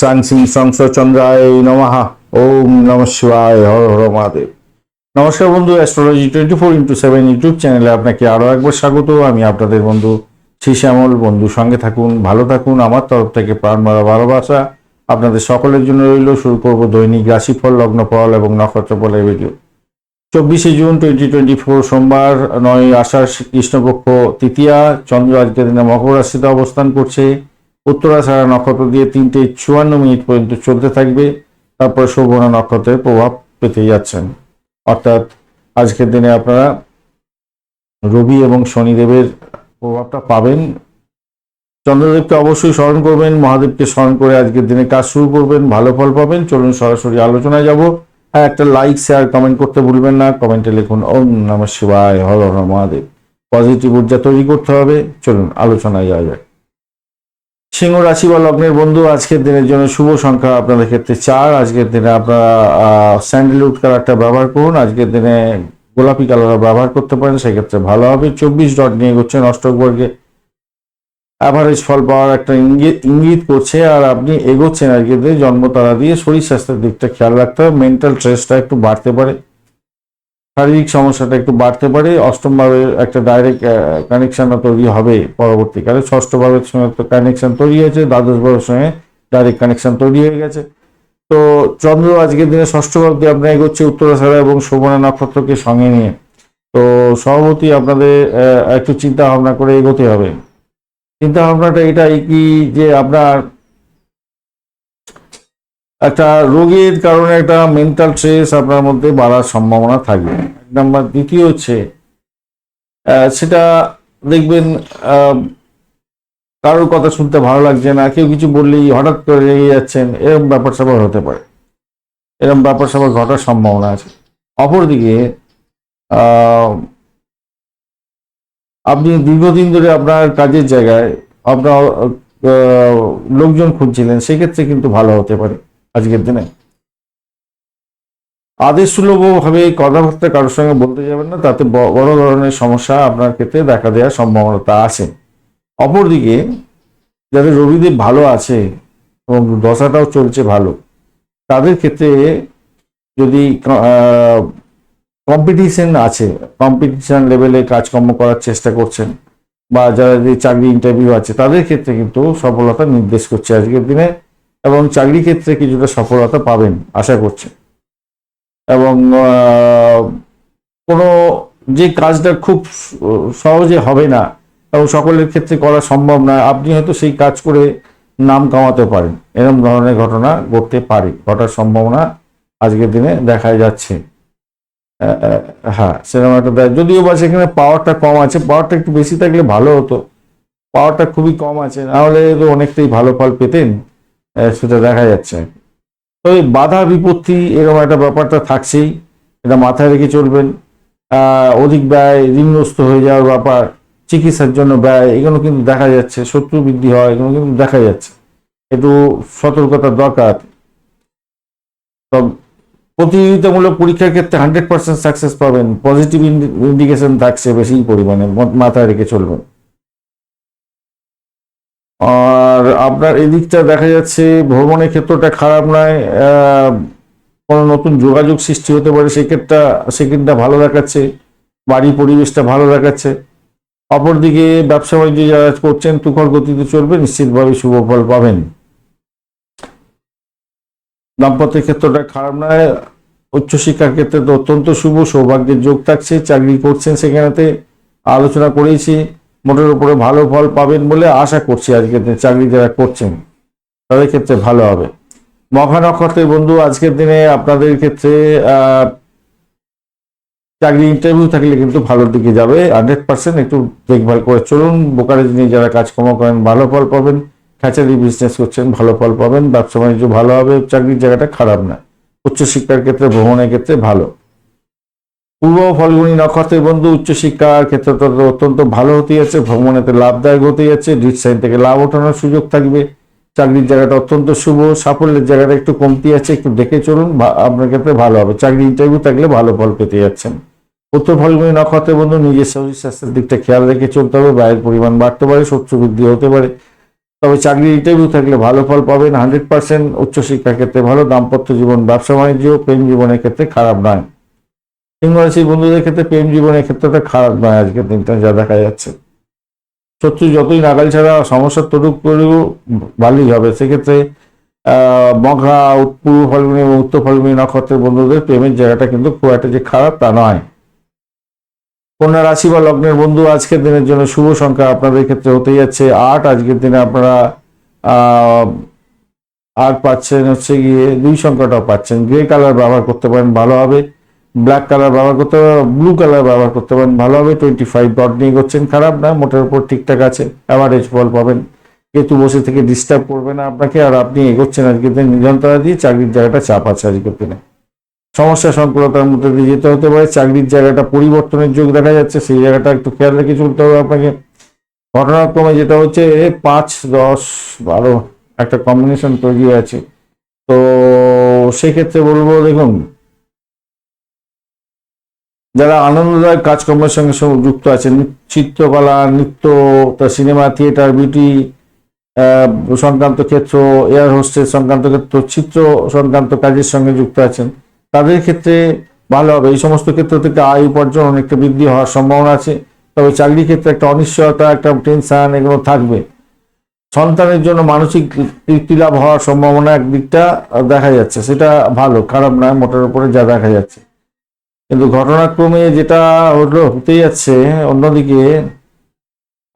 সাং সিং সংস চন্দ্রায় নমঃ। ওম নম শিবায়, হর হর মহাদেব। নমস্কার বন্ধু astrology twenty four into seven YouTube চ্যানেলে আপনাকে আরও একবার স্বাগত। আমি আপনাদের বন্ধু শ্যামল। বন্ধু, সঙ্গে থাকুন, ভালো থাকুন। আমার তরফ থেকে প্রাণ মারা ভালোবাসা আপনাদের সকলের জন্য রইল। শুরু করব দৈনিক রাশিফল, লগ্নফল এবং নক্ষত্রফলের ভিডিও চব্বিশে জুন টোয়েন্টি টোয়েন্টি ফোর সোমবার, নয় আষাঢ় কৃষ্ণপক্ষ, তৃতীয়া। চন্দ্র আজকের দিনে মকর রাশিতে অবস্থান করছে। উত্তরাষাঢ়া নক্ষত্র দিয়ে তিনটে চুয়ান্ন মিনিট পর্যন্ত চলতে থাকবে। তারপর শোভনা নক্ষত্রের প্রভাব পেতে যাচ্ছেন। অর্থাৎ আজকের দিনে আপনারা রবি এবং শনিদেবের প্রভাবটা পাবেন। চন্দ্রদেবকে অবশ্যই স্মরণ করবেন, মহাদেবকে স্মরণ করে আজকের দিনে কাজ শুরু করবেন, ভালো ফল পাবেন। চলুন সরাসরি আলোচনায় যাব। হ্যাঁ একটা লাইক শেয়ার কমেন্ট করতে ভুলবেন না। কমেন্টে লিখুন, ওম নম শিবায়, হর হর মহাদেব। পজিটিভ ঊর্জা তৈরি করতে হবে। চলুন আলোচনায় যাওয়া যায় সিংহ রাশি বা লগ্নের বন্ধু, আজকের দিনের জন্য শুভ সংখ্যা আপনাদের ক্ষেত্রে চার। আজকের দিনে আপনারা স্যান্ডেলউড কালারটা ব্যবহার করুন। আজকের দিনে গোলাপি কালার ব্যবহার করতে পারেন, সেক্ষেত্রে ভালো হবে। চব্বিশ ডট নিয়ে করছেন অষ্টক বর্গে। অ্যাভারেজ ফল পাওয়ার একটা ইঙ্গিত ইঙ্গিত করছে, আর আপনি এগোচ্ছেন আজকের দিনে। জন্ম তারা দিয়ে শরীর স্বাস্থ্যের দিকটা খেয়াল রাখতে হবে। মেন্টাল স্ট্রেসটা একটু বাড়তে পারে। শারীরিক সমস্যাটা একটু বাড়তে পারে, অষ্টম ভাবের একটা ডাইরেক্ট কানেকশন তৈরি হবে পরবর্তীকালে, ষষ্ঠ ভাবের সঙ্গে তো কানেকশন তৈরি হয়েছে, দ্বাদশ ভাবের সঙ্গে ডাইরেক্ট কানেকশন তৈরি হয়ে গেছে। তো চন্দ্র, আজকের দিনে ষষ্ঠ ভাব দিয়ে আপনার এগোচ্ছে উত্তরাষাঢ়া এবং শোভনা নক্ষত্রকে সঙ্গে নিয়ে। তো সভাপতি আপনাদের একটু চিন্তা ভাবনা করে এগোতে হবে। চিন্তা ভাবনাটা এটাই কি যে আপনার একটা রোগীর কারণে একটা মেন্টাল স্ট্রেস আপনার মধ্যে বাড়ার সম্ভাবনা থাকবে। এক নাম্বার। দ্বিতীয় হচ্ছে সেটা দেখবেন কারোর কথা শুনতে ভালো লাগছে না, কেউ কিছু বললেই হঠাৎ করে রেগে যাচ্ছেন এরকম ব্যাপার স্যাপার হতে পারে। এরকম ব্যাপার স্যাপার ঘটার সম্ভাবনা আছে। অপরদিকে আপনি দীর্ঘদিন ধরে আপনার কাজের জায়গায় আপনার লোকজন খুঁজছিলেন, সেক্ষেত্রে কিন্তু ভালো হতে পারে। আজকের দিনে। আদেশ সুলভ ভাবে কথাবার্তা কারোর সঙ্গে বলতে যাবেন না, তাতে বড় ধরনের সমস্যা আপনার ক্ষেত্রে দেখা দেওয়ার সম্ভাবনা আছে। অপরদিকে, যাদের রবিদেব ভালো আছে এবং দশাটাও চলছে ভালো, তাদের ক্ষেত্রে যদি কম্পিটিশন আছে কম্পিটিশন লেভেলে কাজকর্ম করার চেষ্টা করছেন, বা যারা চাকরি ইন্টারভিউ আছে, তাদের ক্ষেত্রে কিন্তু সফলতা নির্দেশ করছে আজকের দিনে। এবং চাকরি ক্ষেত্রে কিছুটা সফলতা পাবেন, আশা করছেন এবং কোনো যে কাজটা খুব সহজে হবে না এবং সকলের ক্ষেত্রে করা সম্ভব না আপনি হয়তো সেই কাজ করে নাম কামাতে পারেন। এরকম ধরনের ঘটনা ঘটতে পারে, ঘটার সম্ভাবনা আজকের দিনে দেখা যাচ্ছে। হ্যাঁ সেরকম একটা যদিও বা সেখানে পাওয়ারটা কম আছে, পাওয়ারটা একটু বেশি থাকলে ভালো হতো। পাওয়ারটা খুবই কম আছে নাহলে তো অনেকটাই ভালো ফল পেতেন। সেটা দেখা যাচ্ছে। তবে বাধা বিপত্তি এরকম একটা ব্যাপারটা থাকছেই, এটা মাথায় রেখে চলবেন। অধিক ব্যয়, ঋণগ্রস্ত হয়ে যাওয়ার ব্যাপার, চিকিৎসার জন্য ব্যয়, এগুলো কিন্তু দেখা যাচ্ছে, শত্রু বৃদ্ধি হয় এগুলো কিন্তু দেখা যাচ্ছে। একটু সতর্কতা দরকার। তো প্রতিযোগিতামূলক পরীক্ষার ক্ষেত্রে হান্ড্রেড পার্সেন্ট সাকসেস পাবেন পজিটিভ ইন্ডিকেশন থাকছে বেশি পরিমাণে, মাথায় রেখে চলবেন। আর আপনার এদিকটা দেখা যাচ্ছে ভ্রমণের ক্ষেত্রটা খারাপ নয় কোনো নতুন যোগাযোগ সৃষ্টি হতে পারে সেক্ষেত্রে সেক্ষেত্রটা ভালো দেখাচ্ছে বাড়ি পরিবেশটা ভালো দেখাচ্ছে। অপরদিকে ব্যবসা বাণিজ্য যারা করছেন, তুখর গতিতে চলবে, নিশ্চিতভাবে শুভ ফল পাবেন। দাম্পত্যের ক্ষেত্রটা খারাপ নয়, উচ্চশিক্ষার ক্ষেত্রে তো অত্যন্ত শুভ, সৌভাগ্যের যোগ থাকছে, চাকরি করছেন সেখানেতে, আলোচনা করেছি। মোটের উপরে ভালো ফল পাবেন বলে আশা করছি আজকের দিনে চাকরি যারা করছেন, তাদের ক্ষেত্রে ভালো হবে। মখা নক্ষত্রের বন্ধু, আজকের দিনে আপনাদের ক্ষেত্রে চাকরি ইন্টারভিউ থাকলে কিন্তু ভালোর দিকে যাবে। হান্ড্রেড পার্সেন্ট একটু দেখভাল করে চলুন। বোকারেজ নিয়ে যারা কাজকর্ম করেন, ভালো ফল পাবেন। খ্যাচারি বিজনেস করছেন, ভালো ফল পাবেন। ব্যবসা বাণিজ্য ভালো হবে, চাকরির জায়গাটা খারাপ না। উচ্চশিক্ষার ক্ষেত্রে, ভ্রমণের ক্ষেত্রে ভালো। পূর্ব ফলগুনি নক্ষত্রের বন্ধু উচ্চশিক্ষার ক্ষেত্রে অত্যন্ত ভালো হতে যাচ্ছে, ভ্রমণেতে লাভদায়ক হতে যাচ্ছে ডিট সাইন থেকে লাভ ওঠানোর সুযোগ থাকবে। চাকরির জায়গাটা অত্যন্ত শুভ, সাফল্যের জায়গাটা একটু কমতি আছে, একটু দেখে চলুন আপনার ক্ষেত্রে ভালো হবে। চাকরি ইন্টারভিউ থাকলে ভালো ফল পেতে যাচ্ছেন। উত্তর ফলগুনি নক্ষত্রের বন্ধু, নিজের শরীর স্বাস্থ্যের দিকটা খেয়াল রেখে চলতে হবে ব্যয়ের পরিমাণ বাড়তে পারে, শত্রু বৃদ্ধি হতে পারে। তবে চাকরির ইন্টারভিউ থাকলে ভালো ফল পাবেন হান্ড্রেড পার্সেন্ট উচ্চশিক্ষার ক্ষেত্রে ভালো, দাম্পত্য জীবন ব্যবসা বাণিজ্য প্রেম জীবনের ক্ষেত্রে খারাপ নয়। রাশির বন্ধুদের ক্ষেত্রে প্রেম জীবনের ক্ষেত্রে তো খারাপ নয় আজকের দিনটা, যা দেখা যাচ্ছে। শত্রু যতই নাগাল ছাড়া সমস্যা তরুপ করেও ভালোই হবে। সেক্ষেত্রে মঘা পূর্ব ফাল্গুনি এবং উত্তর ফাল্গুনি নক্ষত্রের বন্ধুদের প্রেমের জায়গাটা কিন্তু খুব একটা যে খারাপ তা নয়। কন্যা রাশি বা লগ্নের বন্ধু আজকের দিনের জন্য শুভ সংখ্যা আপনাদের ক্ষেত্রে হতে যাচ্ছে। আট আজকের দিনে আপনারা আট পাচ্ছেন হচ্ছে গিয়ে দুই সংখ্যাটাও পাচ্ছেন। গ্রে কালার ব্যবহার করতে পারেন, ভালো হবে। ব্ল্যাক কালার ব্যবহার করতে পারেন ব্লু কালার ব্যবহার করতে পারেন ভালো হবে। টোয়েন্টি ফাইভ ডট নিয়ে করছেন খারাপ না, মোটের উপর ঠিকঠাক আছে অ্যাভারেজ ফল পাবেন। কেতু বসে থেকে ডিস্টার্ব করবে না আপনাকে, আর আপনি এগোচ্ছেন আজকের দিন নিরন্তরা দিয়ে চাকরির জায়গাটা চাপ আছে আজকের দিনে সমস্যা সংকুলতার মধ্যে দিয়ে যেতে হতে পারে, চাকরির জায়গাটা পরিবর্তনের যোগ দেখা যাচ্ছে, সেই জায়গাটা একটু খেয়াল রেখে চলতে হবে আপনাকে। ঘটনাক্রমে যেটা হচ্ছে পাঁচ, দশ, বারো, একটা কম্বিনেশন তৈরি আছে তো সেক্ষেত্রে বলব, দেখুন যারা আনন্দদায়ক কাজকর্মের সঙ্গে সঙ্গে যুক্ত আছেন, চিত্রকলা, নৃত্য, তা সিনেমা, থিয়েটার বিউটি সংক্রান্ত ক্ষেত্র, এয়ার হোস্টেস সংক্রান্ত ক্ষেত্র, চিত্র সংক্রান্ত কাজের সঙ্গে যুক্ত আছেন, তাদের ক্ষেত্রে ভালো হবে। এই সমস্ত ক্ষেত্র থেকে আয় উপার্জন অনেকটা বৃদ্ধি হওয়ার সম্ভাবনা আছে। তবে চাকরির ক্ষেত্রে একটা অনিশ্চয়তা, একটা টেনশন এগুলো থাকবে। সন্তানের জন্য মানসিক তৃপ্তি লাভ হওয়ার সম্ভাবনা একদিকটা দেখা যাচ্ছে। সেটা ভালো, খারাপ নয়, মোটের উপরে যা দেখা যাচ্ছে। কিন্তু ঘটনাক্রমে যেটা হলো হতে যাচ্ছে অন্যদিকে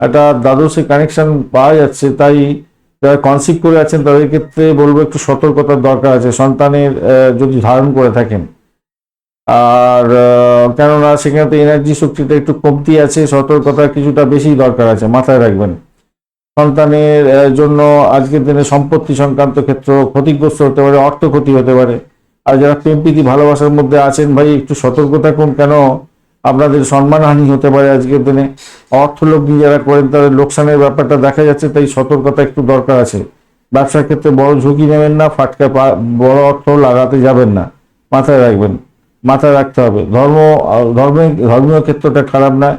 একটা দ্বাদশে কানেকশন পাওয়া যাচ্ছে, তাই যারা কনসিভ করে আছেন তাদের ক্ষেত্রে বলব একটু সতর্কতার দরকার আছে, সন্তানের যদি ধারণ করে থাকেন। আর কেননা সেখানে তো এনার্জি শক্তিটা একটু কমতি আছে, সতর্কতা কিছুটা বেশি দরকার আছে, মাথায় রাখবেন। সন্তানের জন্য আজকের দিনে সম্পত্তি সংক্রান্ত ক্ষেত্র ক্ষতিগ্রস্ত হতে পারে অর্থ ক্ষতি হতে পারে। আর যারা প্রেম প্রীতি ভালোবাসার মধ্যে আছেন ভাই একটু সতর্ক থাকুন কেন আপনাদের সম্মানহানি হতে পারে আজকের দিনে। অর্থ লগ্নি যারা করেন তাদের লোকসানের ব্যাপারটা দেখা যাচ্ছে তাই সতর্কতা একটু দরকার আছে। ব্যবসার ক্ষেত্রে বড় ঝুঁকি নেবেন না ফাটকা বড় অর্থ লাগাতে যাবেন না। মাথায় রাখবেন মাথায় রাখতে হবে। ধর্ম আহ, ধর্মে ধর্মীয় ক্ষেত্রটা খারাপ নয়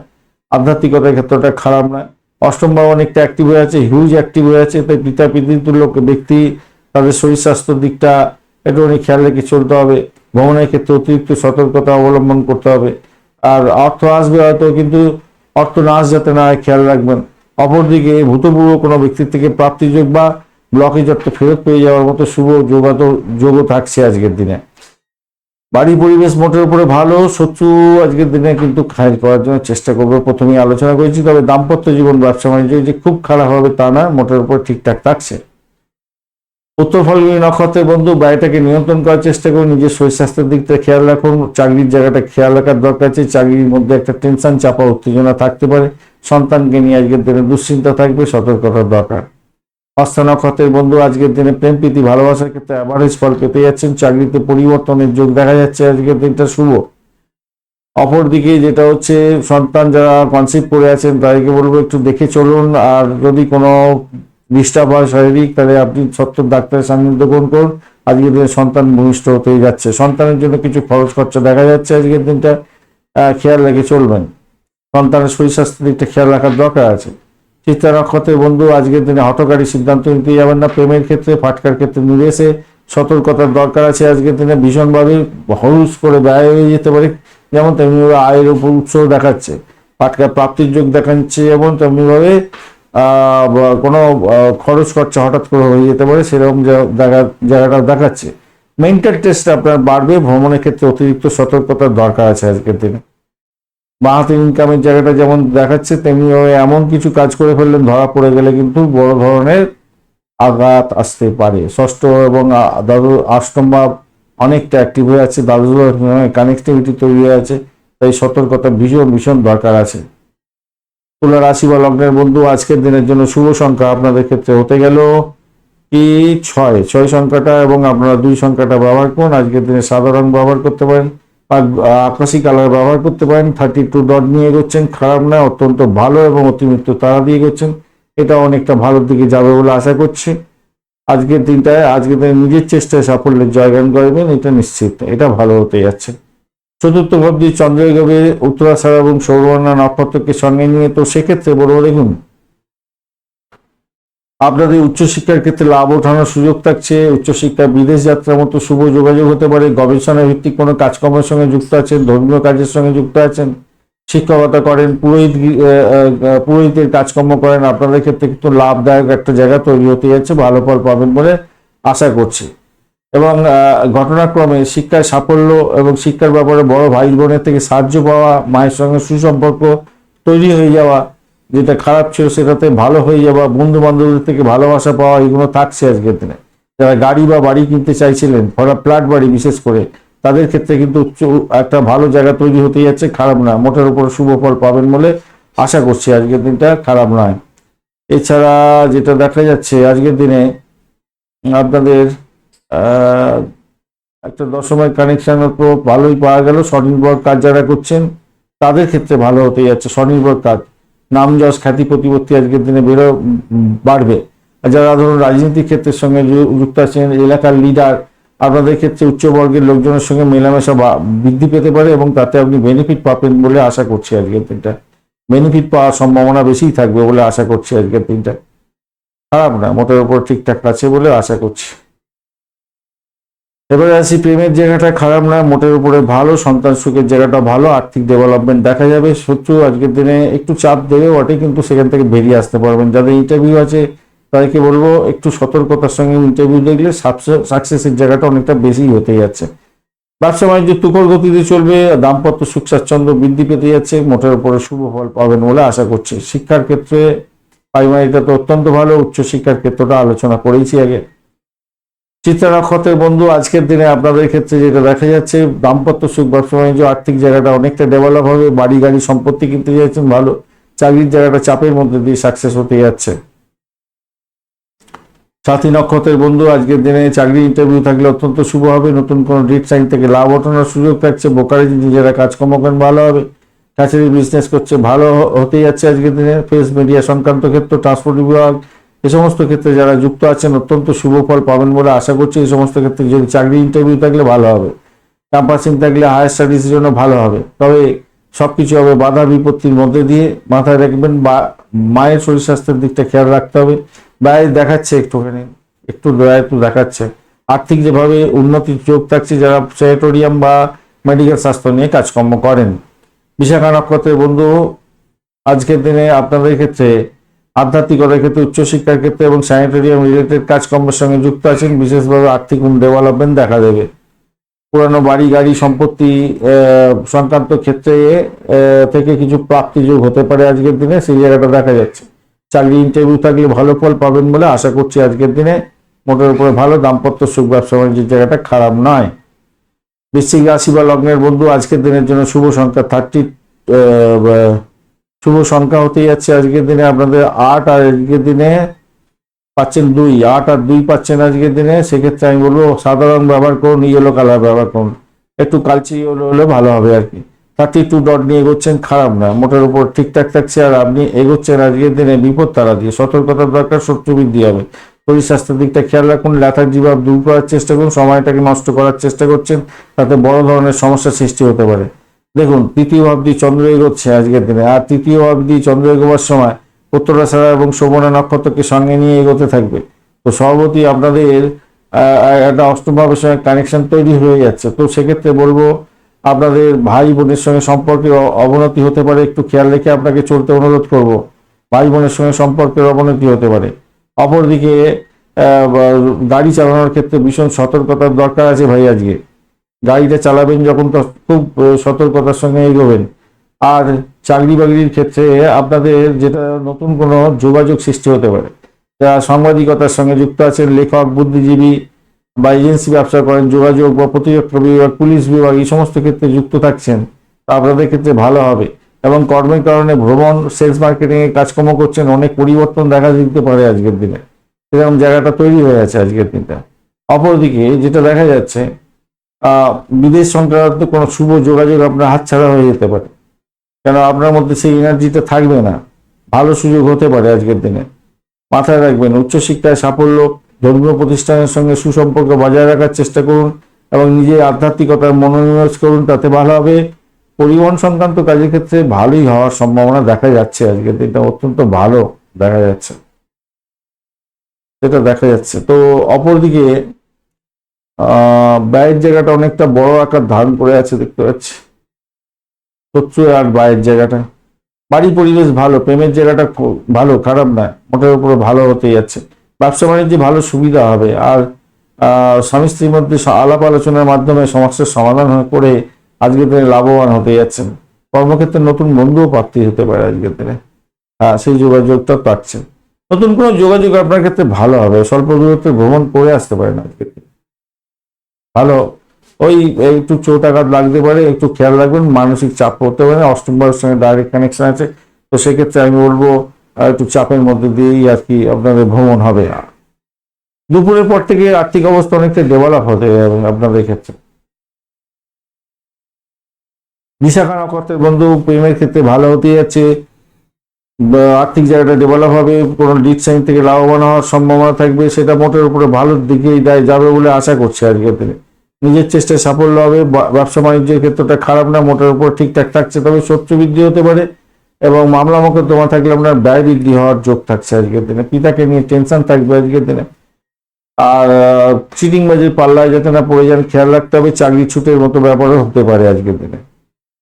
আধ্যাত্মিকতার ক্ষেত্রটা খারাপ নয়। অষ্টম ভাব অনেকটা অ্যাক্টিভ হয়ে আছে হিউজ অ্যাক্টিভ হয়ে আছে তাই পিতা পিতৃতুল্য ব্যক্তি তাদের শরীর স্বাস্থ্যের দিকটা একটু অনেক খেয়াল রেখে চলতে হবে। ভ্রমণের ক্ষেত্রে অতিরিক্ত সতর্কতা অবলম্বন করতে হবে। আর অর্থ আসবে হয়তো, কিন্তু অর্থ নাশ যাতে না খেয়াল রাখবেন। অপরদিকে ভূতপূর্ব কোনো ব্যক্তির থেকে প্রাপ্তিযোগ বা ব্লকেজ অর্থ ফেরত পেয়ে যাওয়ার মতো শুভ যোগাত, যোগও থাকছে আজকের দিনে। বাড়ি পরিবেশ মোটের উপরে ভালো, শত্রু আজকের দিনে কিন্তু খায়ের করার জন্য চেষ্টা করবে। প্রথমেই আলোচনা করেছি, তবে দাম্পত্য জীবন ব্যবসা বাণিজ্য যে খুব খারাপ হবে তা না মোটের উপর ঠিকঠাক থাকছে। উত্তর ফলগুলি নক্ষত্রের বন্ধু ব্যয়টাকে নিয়ন্ত্রণ করার চেষ্টা করুন, নিজের শরীর স্বাস্থ্যের দিকটা খেয়াল রাখুন, চাকরির জায়গাটা খেয়াল রাখার দরকার আছে, চাকরির মধ্যে একটা টেনশন চাপা, উত্তেজনা থাকতে পারে। সন্তানকে নিয়ে আজকের দিনে দুশ্চিন্তা থাকবে সতর্কতার দরকার। হস্ত নক্ষত্রের বন্ধু আজকের দিনে প্রেম, প্রীতি, ভালোবাসার ক্ষেত্রে অ্যাভারেজ ফল পেতে যাচ্ছেন। চাকরিতে পরিবর্তনের যোগ দেখা যাচ্ছে, আজকের দিনটা শুভ। অপরদিকে যেটা হচ্ছে, সন্তান যারা কনসিভ করে আছেন, তাদেরকে বলব একটু দেখে চলুন, আর যদি কোনো ডিস্টার্ব হয় শারীরিক তাহলে আপনি সত্তর ডাক্তারের সান্নিধ্য গ্রহণ করুন। আজকের দিনে সন্তান ভূমিষ্ঠ হতেই যাচ্ছে। সন্তানের জন্য কিছু খরচ খরচা দেখা যাচ্ছে, আজকের দিনটা খেয়াল রেখে চলবেন। সন্তানের শরীর স্বাস্থ্যের দিকটা খেয়াল রাখার দরকার আছে। চিত্তা নক্ষত্রের বন্ধু, আজকের দিনে হটকারী সিদ্ধান্ত নিতে যাবেন না। প্রেমের ক্ষেত্রে, ফাটকার ক্ষেত্রে নিরেসে সতর্কতার দরকার আছে। আজকের দিনে ভীষণভাবে হরুস করে ব্যয় হয়ে যেতে পারে। যেমন তেমনিভাবে আয়ের উপর উৎস দেখাচ্ছে। ফাটকা প্রাপ্তির যোগ দেখাচ্ছে। যেমন তেমনিভাবে কোনো খরচ খরচা হঠাৎ করে হয়ে যেতে পারে, সেরকম জায়গাটা দেখাচ্ছে। মেন্টাল টেস্ট আপনার বাড়বে, ভ্রমণের ক্ষেত্রে অতিরিক্ত সতর্কতার দরকার আছে আজকের দিনে। বাহাতে ইনকামের জায়গাটা যেমন দেখাচ্ছে, তেমনি এমন কিছু কাজ করে ফেললেন, ধরা পড়ে গেলে কিন্তু বড় ধরনের আঘাত আসতে পারে। ষষ্ঠ এবং দ্বাদশ অষ্টম ভাব অনেকটা অ্যাক্টিভ হয়ে আছে দ্বাদশ কানেক্টিভিটি তৈরি হয়ে আছে, তাই সতর্কতা ভীষণ ভীষণ দরকার আছে। তুলা রাশি বা লগ্নের বন্ধু আজকের দিনের জন্য শুভ সংখ্যা আপনাদের ক্ষেত্রে হতে গেল কি? ছয়। ছয় সংখ্যাটা এবং আপনারা দুই সংখ্যাটা ব্যবহার করুন। আজকের দিনে সাদা রং ব্যবহার করতে পারেন আর আকাশি কালার ব্যবহার করতে পারেন। থার্টি টু ডট নিয়ে এগোচ্ছেন। খারাপ নয়, অত্যন্ত ভালো এবং অতিরিক্ত তারা দিয়ে এগোচ্ছেন। এটা অনেকটা ভালোর দিকে যাবে বলে আশা করছি। আজকের দিনটায়, আজকের দিনে নিজের চেষ্টায় সাফল্যের জয়গান করবেন, এটা নিশ্চিত। এটা ভালো হতে যাচ্ছে। চতুর্থ ভাবজি চন্দ্রগ্রহে উত্তরাষাঢ় এবং সৌরবর্ণা নক্ষত্রকে সঙ্গে নিয়ে, তো সেক্ষেত্রে বলব দেখুন। আপনাদের উচ্চশিক্ষার ক্ষেত্রে লাভ ওঠানোর সুযোগ থাকছে উচ্চশিক্ষা বিদেশ যাত্রার মতো শুভ যোগাযোগ হতে পারে গবেষণা ভিত্তিক কোনো কাজকর্মের সঙ্গে যুক্ত আছেন, ধর্মীয় কাজের সঙ্গে যুক্ত আছেন, শিক্ষকতা করেন, পুরোহিত পুরোহিতের কাজকর্ম করেন, আপনাদের ক্ষেত্রে কিন্তু লাভদায়ক একটা জায়গা তৈরি হতে যাচ্ছে, ভালো ফল পাবেন বলে আশা করছি। এবং ঘটনাক্রমে শিক্ষায় সাফল্য এবং শিক্ষার ব্যাপারে বড় ভাই বোনের থেকে সাহায্য পাওয়া, মায়ের সঙ্গে সুসম্পর্ক তৈরি হয়ে যাওয়া, যেটা খারাপ ছিল সেটাতে ভালো হয়ে যাওয়া বন্ধু বান্ধবদের থেকে ভালোবাসা পাওয়া, এগুলো থাকছে আজকের দিনে। যারা গাড়ি বা বাড়ি কিনতে চাইছিলেন, ভরা ফ্ল্যাট বাড়ি বিশেষ করে, তাদের ক্ষেত্রে কিন্তু উচ্চ একটা ভালো জায়গা তৈরি হতে যাচ্ছে, খারাপ না মোটের উপর শুভ ফল পাবেন বলে আশা করছি আজকের দিনটা খারাপ নয়। এছাড়া যেটা দেখা যাচ্ছে, আজকের দিনে আপনাদের একটা দশমের কানেকশন তো ভালোই পাওয়া গেল। স্বনির্ভর কাজ যারা করছেন, তাদের ক্ষেত্রে ভালো হতে যাচ্ছে স্বনির্ভর কাজ নাম যশ খ্যাতি প্রতিপত্তি আজকের দিনে বেরো বাড়বে। আর যারা ধরুন রাজনীতির ক্ষেত্রের সঙ্গে যুক্ত আছেন, এলাকার লিডার আপনাদের ক্ষেত্রে উচ্চবর্গের লোকজনের সঙ্গে মেলামেশা বৃদ্ধি পেতে পারে এবং তাতে আপনি বেনিফিট পাবেন বলে আশা করছি আজকের দিনটা। বেনিফিট পাওয়ার সম্ভাবনা বেশিই থাকবে বলে আশা করছি আজকের দিনটা। খারাপ না, মোটের উপর ঠিকঠাক আছে বলে আশা করছি। এবারে আসি প্রেমের জায়গাটা খারাপ না, মোটের উপরে ভালো, সন্তান সুখের জায়গাটা ভালো, আর্থিক ডেভেলপমেন্ট দেখা যাবে। শত্রু আজকের দিনে একটু চাপ দেবে বটে, কিন্তু সেখান থেকে বেরিয়ে আসতে পারবেন। যাদের ইন্টারভিউ আছে, তাদেরকে বলব, একটু সতর্কতার সঙ্গে ইন্টারভিউ দেখলে সাকসেসের জায়গাটা অনেকটা বেশি হতে যাচ্ছে। ব্যবসা বাণিজ্য তুকর গতিতে চলবে, দাম্পত্য সুখ স্বাচ্ছন্দ্য বৃদ্ধি পেতে যাচ্ছে, মোটের উপরে শুভ ফল পাবেন বলে আশা করছি। শিক্ষার ক্ষেত্রে প্রাইমারিটা তো অত্যন্ত ভালো, উচ্চশিক্ষার ক্ষেত্রটা আলোচনা করেইছি আগে। চিত্রা নক্ষত্রের বন্ধু, আজকের দিনে আপনাদের ক্ষেত্রে যেটা দেখা যাচ্ছে, দাম্পত্য সুখ, ব্যবসা, বাণিজ্য, আর্থিক জায়গাটা অনেকটা ডেভেলপ হবে, বাড়ি, গাড়ি সম্পত্তি কিনতে যাচ্ছেন, ভালো চাকরির জায়গাটা চাপের মধ্যে দিয়ে সাকসেস হতে যাচ্ছে। সাথী নক্ষত্রের বন্ধু, আজকের দিনে চাকরি ইন্টারভিউ থাকলে অত্যন্ত শুভ হবে, নতুন কোনো ডেট সাইন থেকে লাভ ওঠানোর সুযোগ থাকছে বোকারে নিজেরা কাজকর্ম করেন, ভালো হবে। কাছারি বিজনেস করছে, ভালো হতে যাচ্ছে আজকের দিনে ফেস মিডিয়া সংক্রান্ত ক্ষেত্র ট্রান্সপোর্ট বিভাগ এ সমস্ত ক্ষেত্রে যারা যুক্ত আছেন অত্যন্ত শুভ ফল পাবেন বলে আশা করছি এই সমস্ত ক্ষেত্রে যদি চাকরি ইন্টারভিউ থাকলে ভালো হবে। ক্যাম্পাসিং থাকলে হায়ার স্টাডিজের জন্য ভালো হবে। তবে সব কিছু হবে বাধা বিপত্তির মধ্যে দিয়ে মাথায় রাখবেন বা মায়ের শরীর স্বাস্থ্যের দিকটা খেয়াল রাখতে হবে। ব্যয় দেখাচ্ছে একটুখানি, একটু দয়া, একটু দেখাচ্ছে। আর্থিক যেভাবে উন্নতির যোগ থাকছে, যারা স্যানিটোরিয়াম বা মেডিকেল স্বাস্থ্য নিয়ে কাজকর্ম করেন। বিশাখা নক্ষত্রের বন্ধু, আজকের দিনে আপনাদের ক্ষেত্রে আধ্যাত্মিকতার ক্ষেত্রে উচ্চশিক্ষার ক্ষেত্রে এবং স্যানিটোরিয়াম রিলেটেড কাজকর্মের সঙ্গে যুক্ত আছেন, বিশেষভাবে আর্থিক ডেভেলপমেন্ট দেখা দেবে। পুরানো বাড়ি, গাড়ি সম্পত্তি সংক্রান্ত ক্ষেত্রে থেকে কিছু প্রাপ্তি যোগ হতে পারে আজকের দিনে, সেই জায়গাটা দেখা যাচ্ছে। চাকরি ইন্টারভিউ থাকলে ভালো ফল পাবেন বলে আশা করছি আজকের দিনে। মোটের উপরে ভালো দাম্পত্য সুখ ব্যবসা বাণিজ্যের জায়গাটা খারাপ নয়। বৃশ্চিক রাশি বা লগ্নের বন্ধু আজকের দিনের জন্য শুভ সংখ্যা থার্টি শুভ সংখ্যা হতে যাচ্ছে আজকের দিনে। আপনাদের আট আর আজকের দিনে পাচ্ছেন দুই। আট আর দুই পাচ্ছেন আজকের দিনে। সেক্ষেত্রে আমি বলব সাধারণ ব্যবহার করুন ইয়েলো কালার ব্যবহার করুন। একটু কালচে ইয়েলো হলে ভালো হবে আর কি। থার্টি টু ডট নিয়ে এগোচ্ছেন, খারাপ না। মোটের উপর ঠিকঠাক থাকছে আর আপনি এগোচ্ছেন আজকের দিনে বিপদ তারা দিয়ে। সতর্কতার দরকার শত্রু বৃদ্ধি হবে। শরীর স্বাস্থ্যের দিকটা খেয়াল রাখুন ল্যাথার্জি ভাব দূর করার চেষ্টা করুন, সময়টাকে নষ্ট করার চেষ্টা করছেন, তাতে বড় ধরনের সমস্যার সৃষ্টি হতে পারে। দেখুন, তৃতীয় দিয়ে চন্দ্র এগোচ্ছে আজকের দিনে। আর তৃতীয় দিয়ে চন্দ্র এগোবার সময় উত্তরাশারা এবং শোভনা নক্ষত্রকে সঙ্গে নিয়ে এগোতে থাকবে। তো সর্বতি আপনাদের একটা অষ্টম ভাবের সঙ্গে কানেকশন তৈরি হয়ে যাচ্ছে। তো সেক্ষেত্রে বলব, আপনাদের ভাই বোনের সঙ্গে সম্পর্কে অবনতি হতে পারে। একটু খেয়াল রেখে আপনাকে চলতে অনুরোধ করব। ভাই বোনের সঙ্গে সম্পর্কের অবনতি হতে পারে। অপরদিকে গাড়ি চালানোর ক্ষেত্রে ভীষণ সতর্কতার দরকার আছে ভাই আজকে। গাড়িটা চালাবেন যখন খুব সতর্কতার সঙ্গে এগোবেন। আর চাকরি বাকরির ক্ষেত্রে আপনাদের যেটা নতুন কোনো যোগাযোগ সৃষ্টি হতে পারে যারা সাংবাদিকতার সঙ্গে যুক্ত আছেন লেখক, বুদ্ধিজীবী বা এজেন্সি ব্যবসা করেন, যোগাযোগ বা প্রতিরক্ষা বিভাগ পুলিশ বিভাগ, এই সমস্ত ক্ষেত্রে যুক্ত থাকছেন, তা আপনাদের ক্ষেত্রে ভালো হবে। এবং কর্মের কারণে ভ্রমণ, সেলস মার্কেটিং এর কাজকর্ম করছেন, অনেক পরিবর্তন দেখা দিতে পারে আজকের দিনে। এরকম জায়গাটা তৈরি হয়ে আছে আজকের দিনটা। অপরদিকে যেটা দেখা যাচ্ছে বিদেশ সংক্রান্ত কোনো শুভ যোগাযোগ আপনার হাতছাড়া হয়ে যেতে পারে। কেন আপনার মধ্যে সেই এনার্জিটা থাকবে না? ভালো সুযোগ হতে পারে আজকের দিনে। মাথায় রাখবেন, উচ্চশিক্ষায় সাফল্য, ধর্মীয় প্রতিষ্ঠানের সঙ্গে সুসম্পর্ক বজায় রাখার চেষ্টা করুন এবং নিজের আধ্যাত্মিকতার মনোনিবেশ করুন, তাতে ভালো হবে। পরিবহন সংক্রান্ত কাজের ক্ষেত্রে ভালোই হওয়ার সম্ভাবনা দেখা যাচ্ছে আজকের দিনটা অত্যন্ত ভালো দেখা যাচ্ছে। সেটা দেখা যাচ্ছে। তো অপরদিকে ব্যয়ের জায়গাটা অনেকটা বড় আকার ধারণ করে আছে, দেখতে পাচ্ছি। প্রচুর আর ব্যয়ের জায়গাটা। বাড়ি পরিবেশ ভালো, প্রেমের জায়গাটা ভালো, খারাপ না মোটের উপরে ভালো হতে যাচ্ছে। ব্যবসা বাণিজ্যে ভালো সুবিধা হবে, আর স্বামী স্ত্রীর মধ্যে আলাপ আলোচনার মাধ্যমে সমস্যার সমাধান করে আজকের দিনে লাভবান হতে যাচ্ছেন। কর্মক্ষেত্রে নতুন বন্ধুও প্রাপ্তি হতে পারে আজকের দিনে। হ্যাঁ সেই যোগাযোগটা পাচ্ছেন। নতুন কোনো যোগাযোগ আপনার ক্ষেত্রে ভালো হবে, স্বল্প দূরত্বে ভ্রমণ করে আসতে পারেন আজকের দিনে। ভালো। ওই একটু চোট আঘাত লাগতে পারে, একটু খেয়াল রাখবেন, মানসিক চাপ পড়তে পারে অষ্টম বারের সঙ্গে ডাইরেক্ট কানেকশন আছে। তো সেক্ষেত্রে আমি বলব একটু চাপের মধ্যে দিয়েই আর কি আপনাদের ভ্রমণ হবে। দুপুরের পর থেকে আর্থিক অবস্থা অনেকটা ডেভেলপ হতে আপনাদের ক্ষেত্রে। বিশাখা নক্ষত্রের বন্ধু, প্রেমের ক্ষেত্রে ভালো হতে যাচ্ছে। আর্থিক জায়গাটা ডেভেলপ হবে, কোনো লিড সাইন থেকে লাভবান হওয়ার সম্ভাবনা থাকবে, সেটা মোটের উপরে ভালোর দিকেই দেয় যাবে বলে আশা করছি আজকের দিনে নিজের চেষ্টায় সাফল্য হবে ব্যবসা বাণিজ্যের ক্ষেত্রটা খারাপ না, মোটের উপর ঠিকঠাক থাকছে, তবে শত্রু বৃদ্ধি হতে পারে এবং মামলা মোকদ্দমা থাকলে আপনার ব্যয় বৃদ্ধি হওয়ার যোগ থাকছে আজকের দিনে। পিতাকে নিয়ে টেনশন থাকবে আজকের দিনে। আর চিটিং বাজির পাল্লায় যাতে না পড়ে যান, খেয়াল রাখতে হবে, চাকরি ছুটের মতো ব্যাপারও হতে পারে আজকের দিনে।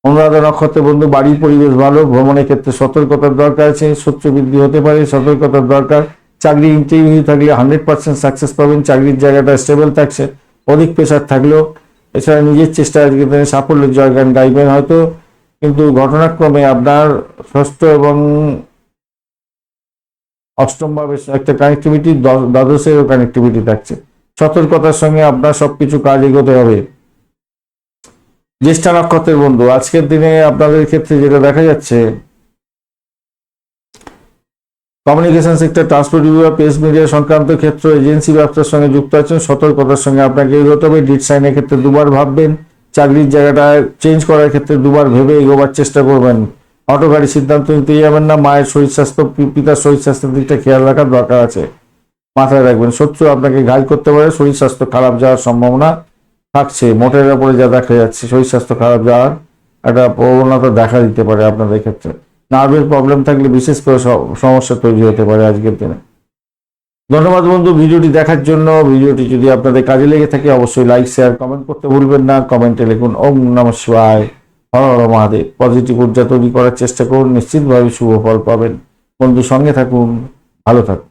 অনুরাধা নক্ষত্রের বন্ধু, বাড়ির পরিবেশ ভালো, ভ্রমণের ক্ষেত্রে সতর্কতার দরকার আছে, শত্রু বৃদ্ধি হতে পারে, সতর্কতার দরকার। চাকরি ইন্টারভিউ থাকলে হান্ড্রেড পার্সেন্ট সাকসেস পাবেন, চাকরির জায়গাটা স্টেবল থাকছে। অধিক প্রেশার থাকলেও, এছাড়া নিজের চেষ্টায় সাফল্যের জয়গান গাইবেন হয়তো, কিন্তু ঘটনাক্রমে আপনার ষষ্ঠ এবং অষ্টম ভাবে একটা কানেক্টিভিটি দ্বাদশেরও কানেক্টিভিটি থাকছে। সতর্কতার সঙ্গে আপনার সবকিছু কাজ এগোতে হবে। জ্যেষ্ঠা নক্ষত্রের বন্ধু, আজকের দিনে আপনাদের ক্ষেত্রে যেটা দেখা যাচ্ছে কমিউনিকেশন সেক্টর, ট্রান্সপোর্ট বিভাগ, প্রেস মিডিয়া সংক্রান্ত ক্ষেত্র, এজেন্সি ব্যবসার সঙ্গে যুক্ত আছেন, সতর্কতার সঙ্গে আপনাকে এগোতে হবে। ডিট সাইনের ক্ষেত্রে দুবার ভাববেন। চাকরির জায়গাটা চেঞ্জ করার ক্ষেত্রে দুবার ভেবে এগোবার চেষ্টা করবেন। অটো গাড়ি সিদ্ধান্ত নিতে যাবেন না। মায়ের শরীর স্বাস্থ্য পিতার শরীর স্বাস্থ্যের দিকটা খেয়াল রাখার দরকার আছে। মাথায় রাখবেন, শত্রু আপনাকে ঘাই করতে পারে। শরীর স্বাস্থ্য খারাপ যাওয়ার সম্ভাবনা থাকছে। মোটের উপরে যা দেখা যাচ্ছে, শরীর স্বাস্থ্য খারাপ যাওয়ার একটা প্রবণতা দেখা দিতে পারে আপনাদের ক্ষেত্রে। নার্ভের প্রবলেম থাকলে বিশেষ করে সমস্যা তৈরি হতে পারে আজকের দিনে। ধন্যবাদ বন্ধু, ভিডিওটি দেখার জন্য। ভিডিওটি যদি আপনাদের কাজে লেগে থাকে, অবশ্যই লাইক শেয়ার কমেন্ট করতে ভুলবেন না। কমেন্টে লিখুন, ওম নম শিবায়। হর হর মহাদেব। পজিটিভ ঊর্জা তৈরি করার চেষ্টা করুন। নিশ্চিতভাবে শুভ ফল পাবেন। বন্ধু, সঙ্গে থাকুন। ভালো থাকুন।